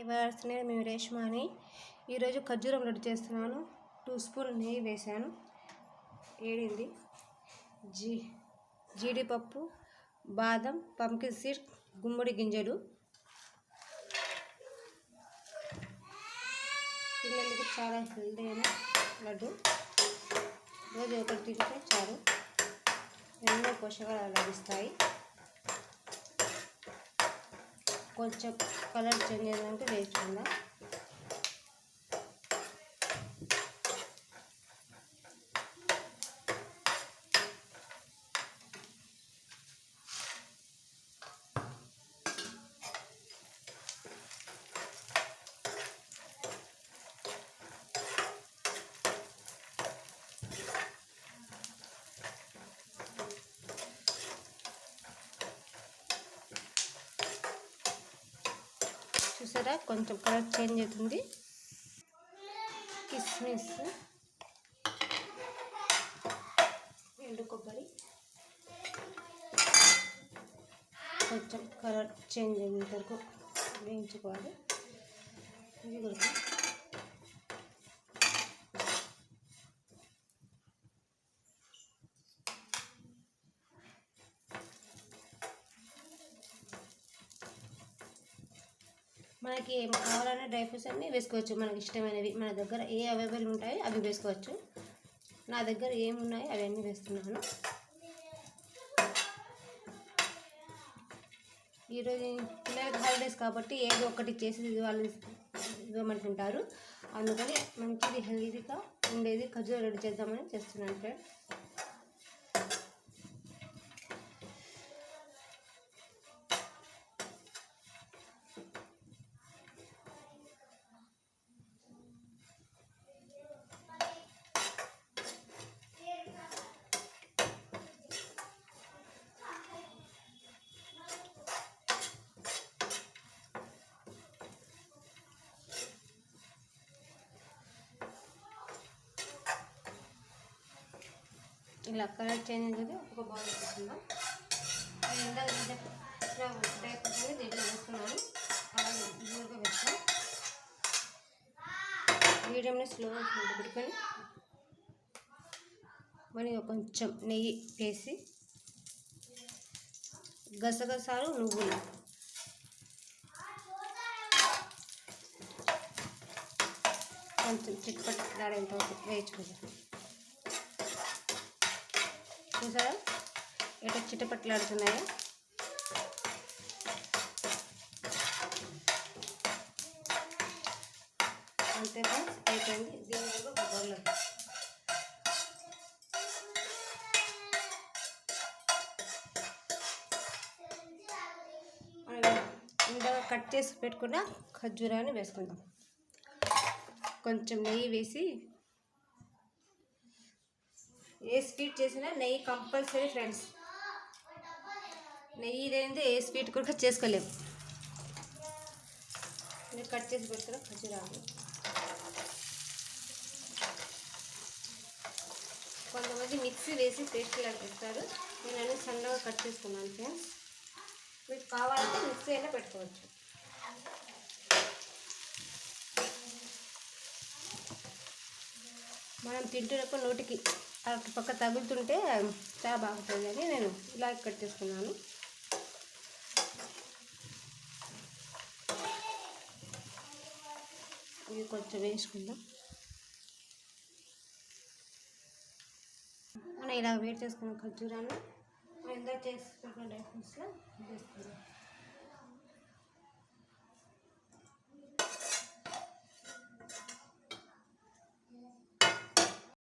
ఇవ్వాల్సిన మేము రేష్మా అని ఈరోజు ఖర్జూరం లడ్డు చేస్తున్నాను. టూ స్పూన్ నెయ్యి వేశాను. ఏడింది. జీ జీడిపప్పు బాదం పంకిన్ సీడ్ గుమ్మడి గింజలు. పిల్లలకి చాలా హెల్దీ అయిన లడ్డు. రోజు ఒకటి తింటే చాలు. ఎన్నో పోషకాలు లభిస్తాయి. కొంచెం కలర్ చేంజ్ అయిందంటే వేసుకుందాం. చూసారా? కొంచెం కలర్ చేంజ్ అవుతుంది. కిస్మిస్. ఎండు కొబ్బరి. కొంచెం కలర్ చేంజ్ అయినంత వరకు వేయించుకోవాలి. ఇది కూడా మనకి ఏం కావాలన్న డ్రై ఫ్రూట్స్ అన్నీ వేసుకోవచ్చు. మనకి ఇష్టమైనవి మన దగ్గర ఏ అవైలబుల్ ఉంటాయో అవి వేసుకోవచ్చు. నా దగ్గర ఏమున్నాయో అవన్నీ వేస్తున్నాను. ఈరోజు పిల్లలకి హాలిడేస్ కాబట్టి ఏదో ఒకటి చేసి వాళ్ళు ఇవ్వమంటుంటారు. అందుకని మంచిది హెల్తీగా ఉండేది ఖర్జూర రెడీ చేద్దామని చేస్తున్నాను ఫ్రెండ్ ఇలా కలర్ చేంజ్ అనేది ఒక బౌల్ వేసుకుందాం నేను ఇందాక డ్రై ఫ్రూట్స్ దీంట్లో వేస్తున్నాను. అలాగే దూరంగా వేస్తాం మీడియంని స్లోగా పెట్టుకొని మనం కొంచెం నెయ్యి వేసి గసగసాలు నువ్వులు. కొంచెం చిట్పట్లాడేంత వరకు వేయించుకుంటాం చూసారా? ఎట్లా చిట్టపట్లాడుతున్నాయా అంతే ఫ్రెండ్స్ అయిపోయింది. దీని ఒక బౌల్ ఇందాక కట్ చేసి పెట్టుకున్న ఖర్జూరాన్ని వేసుకుందాం. కొంచెం నెయ్యి వేసి ఏ స్వీట్ చేసినా నెయ్యి కంపల్సరీ ఫ్రెండ్స్. నెయ్యి లేనిదే ఏ స్వీట్ కూడా చేసుకోలేము నేను కట్ చేసి పెట్టుకున్న ఖర్జూరాలు కొంతమంది మిక్సీ వేసి పేస్ట్ లాగా పెడతారు. నేను అన్ని సన్నగా కట్ చేసుకున్నాను ఫ్రెండ్స్. మీకు కావాలంటే మిక్సీ అయినా పెట్టుకోవచ్చు. మనం తింటున్నప్పుడు నోటికి అటు పక్క తగులుతుంటే చాలా బాగుంటుంది అని నేను ఇలా కట్ చేసుకున్నాను. ఇవి కొంచెం వేసుకుందాం మనం ఇలా వేడి చేసుకున్న ఖర్జూరాన్ని మనం చేసుకుంటున్న చేసుకున్న డ్రై ఫ్రూట్స్లో వేసుకుందాం.